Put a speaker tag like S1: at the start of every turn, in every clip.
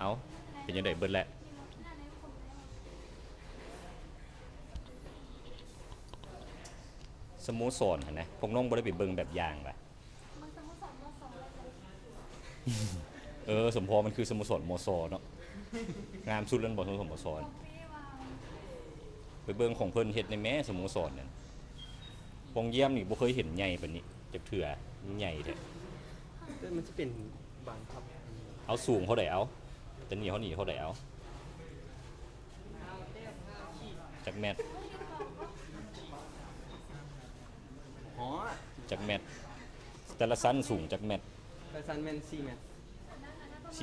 S1: เอาเป็นยังไงเบิดแหละสโมูโซนหั่นนะพวกน้องบ่ได้ไปเบิ่งแบบอย่างป่ะ
S2: มันสโมสรมสองเลย
S1: เออ สมพอมันคือสโมสรโมโซเนาะงามสุดแล้วบ่สโมสรโมโซน
S2: พี่ว่า
S1: ไปเบิ่งของเพิ่นเฮ็ดในแม่สโมสรนั่นปงเยี่ยมนี่บ่เคยเห็นใหญ่ปานนี้จักเทื่อมันใหญ่แท้
S3: แต่มันจะเป็นบานพับ
S1: เอาสูงเท่าใดเอา แต่นี่เขานี่เท่าใดเอาจักแมตร
S3: หอ
S1: จักแมตรแต่ละสั้นสูงจักแมตร
S3: แต่ซันแมนซีแมน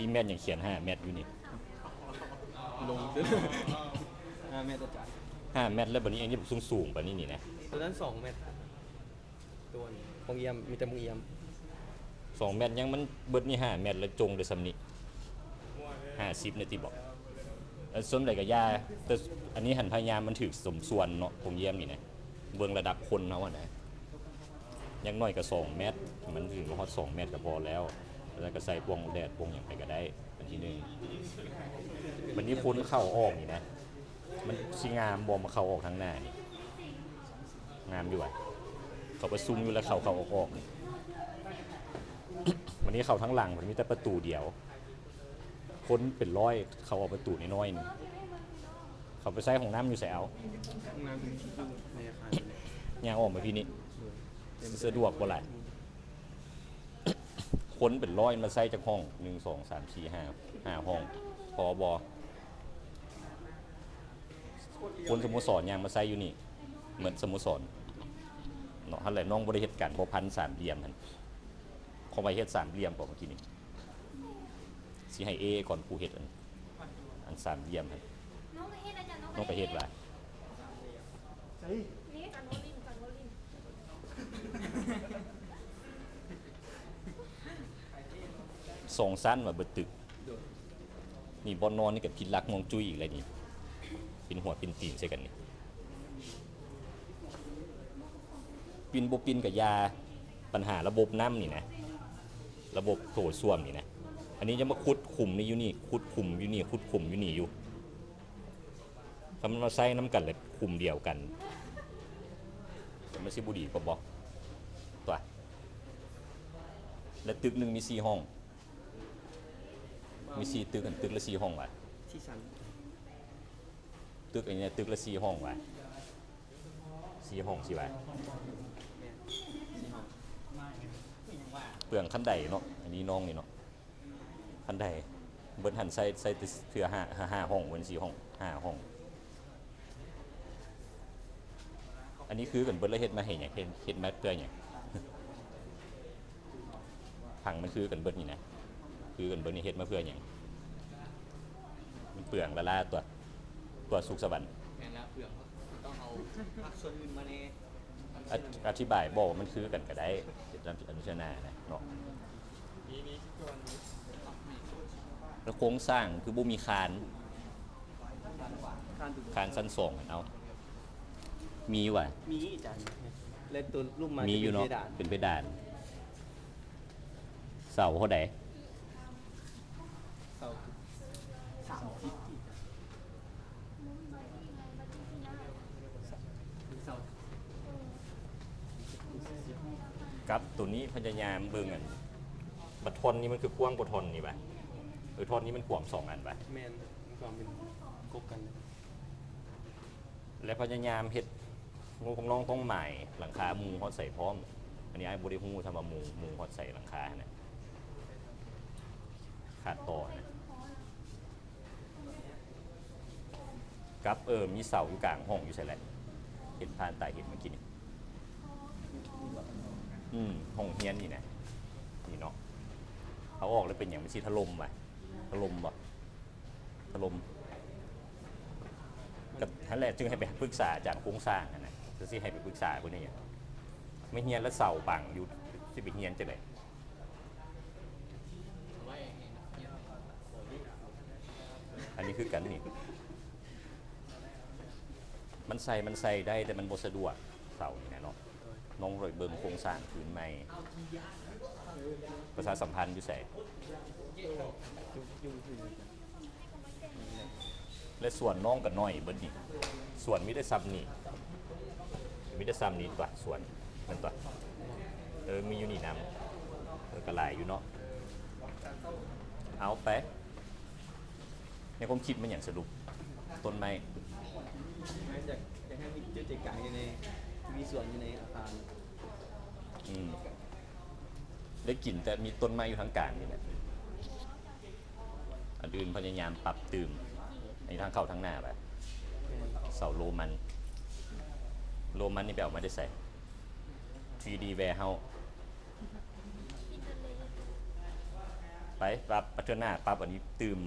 S1: 4แมตรยังเขียน5แมตรอยู่นี่
S3: ลงด้วยห้าเมตรอาจารย์
S1: 5แมตรแล้วบัดนี้อันนี้สูงสูงๆบัดนี้นี่นะ
S3: ตัวนั้นสองเมตรตัวนี้ของเอียมมีแต่มงเอียม
S1: สองแมตรยังมันเบิดนี่5แมตรแล้วจงได้ซำนี้ 50นาทีบอกส่วนใดก็ยาแต่อันนี้หันพยายามมันถือสมส่วนเนาะผมเยี่ยมนี่นะเบิ่งระดับคนเฮาอะนะยังน้อยก็2เมตร มันถึงฮอด2เมตรก็พอแล้ว แล้วก็ใส่ปวงแดดปวงอย่างไปก็ได้อันที่หนึ่งวันนี้พ้นเข้าออกนี่นะ มันสิงามบอมาเข้าออกทางหน้านี่งามอยู่อะเขาประซุ่มอยู่แล้วเขาเขาออกออกนี่วันนี้เขาทั้งหลังมันมีแต่ประตูเดียว พ้นเป็นร้อยเขาออกประตูน้อยๆนี่เขาไปใส่ของน้ำอยู่ใส่เอา
S3: ห้องน้ำอยู่ในอาคารเลย
S1: ย่างออกมาพี่นี่
S3: เต็ม
S1: สะดวกบ่ล่ะคนเป็นร้อยมาใส่จากห้องหนึ่งสองสามสี่ห้าห้าห้องพอบอคนสโมสรยางมาใส่อยู่นี่ เหมือนสโมสรเนาะฮันแหละน้องบริเหตุการบ่พันสามเหลี่ยมหันเขาไปเฮ็ดสามเหลี่ยมก่อนเมื่อกี้นี่ สิให้เอก่อนผู้เฮ็ดอันอันสามเหลี่ยมหัน
S2: น้องไปเฮ็ดอาจารย์
S1: น้องไปเฮ็ดว่า
S2: นี่จันโรลินจันโรลิน
S1: สองสั้นมาเบิดตึก นี่บอนนอนนี่กับพินรักมองจุ้ยอีกเลยนี่ เป็นหัวเป็นตีนใช่กันนี่ปินบปินกับยาปัญหาระบบน้ำนี่นะ ระบบโถส้วมนี่นะ อันนี้จะมาคุดขุมนี่อยู่นี่คุดขุมอยู่นี่คุดขุมอยู่นี่อยู่ถ้ามันมาใส่น้ำกันเลยขุมเดียวกันแต่ไม่ใช่บุดีก็บอกตัวและตึกหนึ่งมีสี่ห้อง มีสี่ตึกกันตึกละสี่ห้องว่ะ
S3: ที่ชั้น
S1: ตึกอันเนี้ยตึกละสี่ห้องว่ะสี่ห้องสิว่ะ
S3: แม่ที่ห้อง
S1: เปลืองขั้นใดเนาะอันนี้น้องนี่เนาะ ขั้นใดเบิ้นหันใส่ใส่แต่เพื่อห้าห้าห้าห้องเบิ้นสี่ห้องห้าห้อง อันนี้คือกันเบิ้นแล้วเฮ็ดมาเห็นอย่างเฮ็ดเฮ็ดมาเพื่ออย่างผังมันคือกันเบิ้นนี่นะคือกันเบิ้นนี่เฮ็ดมาเพื่ออย่างมันเปลืองละล่าตัวตัวสุขสวรรค์
S4: แม่นแล้วเผื่อต้องเอาพักส่วนอื่นมาใน
S1: อธิอธิบายบอกว่ามันคือกันก็ได้ตามอนุชนานะเนาะ
S4: นี้นี้ส่วนนี้ทำให้
S1: แล้วโครงสร้างคือบ่มีคาน
S3: คานดู
S1: คานสั้นสองอะเอามีว่ะ
S3: มีอาจารย์และตัวรูปมา
S1: มี
S3: มี
S1: อยู่เนาะ
S3: ด่าน
S1: เป็นเพดาน เสาเท่าใด
S3: เสาสามทิศเสา
S1: กับตัวนี้พยายามเบิ่งอันบัดทอนนี่มันคือกว้างกว่าทอนนี่ป่ะเออทอนนี้มันกว้างสองอันป่ะ
S3: แมนมีความเป็นกบกัน
S1: และพยายามเฮ็ดงูของน้องต้องใหม่หลังคามุงฮอดใส่พร้อม อันนี้ไอ้บ่ได้ฮู้ทำมามุงมุงฮอดใส่หลังคานะขาดต่อนะกับเออมีเสาอยู่กลางห้องอยู่ใช่แหละเห็นผ่านตาเห็นเมื่อกี้นี่อืมห้องเฮียนนี่นะนี่เนาะเขาออกแล้วเป็นอย่างมันสิถล่มว่ะ ถล่มบ่ถล่มกับท่านแรกจึงให้ไปปรึกษาจารย์โครงสร้างนะนะจะสิให้ไปปรึกษาคนนี้ไม่เฮียนแล้วเสาปังอยู่สิไปเฮียนจะไหนอันนี้คือกันนี่ มันใส่มันใส่ได้แต่มันบสะดวกเสานี่นะเนาะน้องรอยเบิ่งโครงสร้างพื้นใหม่ ประชาสัมพันธ์อยู่ใส่
S3: ยุ่งยุ่งคือ
S1: และส่วนน้องก็น้อยเบิดนี่ส่วนมีได้ซ้ำนี่มีได้ซ้ำนี่ตัวส่วนมันตัวเออมีอยู่นี่นํเออก็หลายอยู่เนาะเอาไปในความคิดมันอย่างสรุปต้นไม้
S4: ไม่จากจะให้มีจุดใจกลางอยู่ในมีส่วนอยู่ในอาคาร
S1: อืมได้กลิ่นแต่มีต้นไม้อยู่ทางกลางนี่แหละ อันอื่นพยายามปรับตื่มในทางเข้าทางหน้าไปเสาโรมันโรมันนี่แบบไม่ได้ใส่ 3D warehouse
S2: อินเทอร์เฮา
S1: ไปปรับปัจจุบันหน้าปรับอันนี้ตื่ม